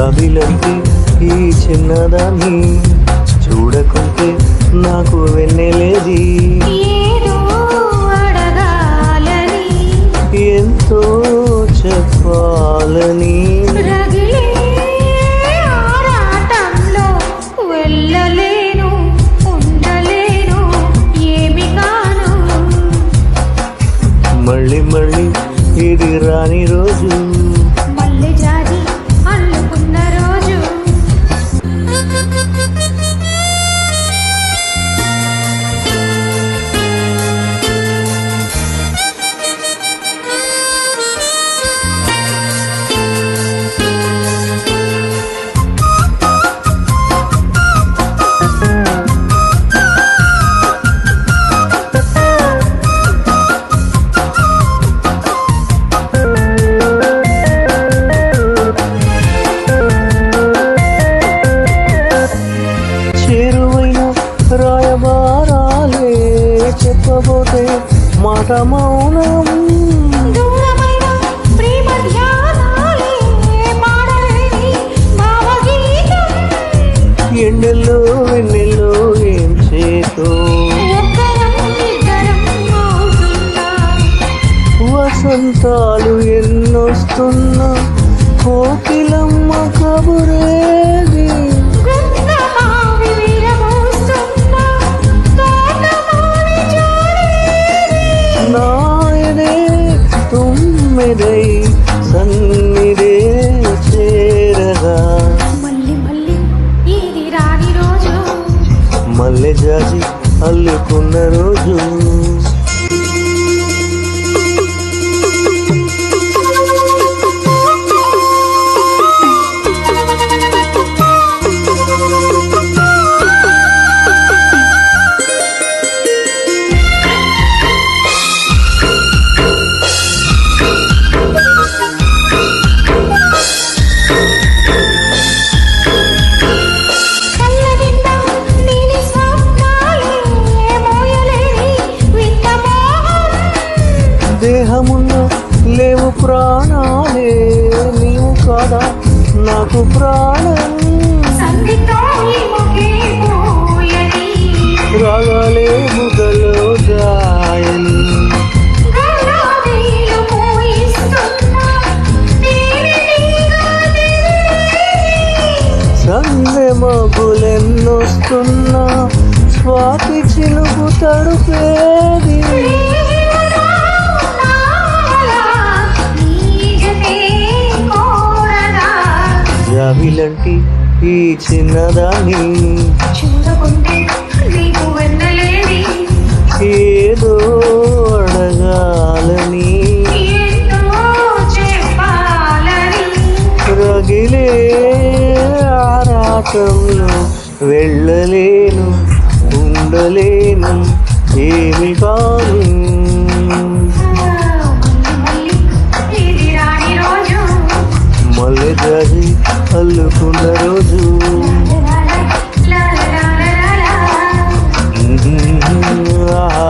జాబిలంటే ఈ చిన్నదాన్ని చూడకుంటే నాకు వెన్నెలేది. ఎంతో చెప్పాలని. మళ్ళీ మాట మౌనం ఎండెల్లో వెన్నెల్లో ఏం చేతో? వసంతాలు ఎన్నొస్తున్నా కోకిలమ్మ కబురేది? సన్నిదే చేరగా. మళ్ళీ మళ్ళీ ఇది రాని రోజు? మల్లె జాజి అల్లుకున్న రోజు. దేహమున్న లేవు ప్రాణాలే నీవు కాదా? నాకు ప్రాణం. రాగాలే ముగలో దేవినిగా సందె మగులెన్నొస్తున్నా. స్వాతి చిలుకు తడుపేది. నాటి ఈ చిన్నదాన్ని ఏదో అడగాలని. రగిలే ఆరాటంలో వెళ్ళలేను ఉండలేను ఏమి కాదు. మళ్ళీ అల్లుకున్న రోజు.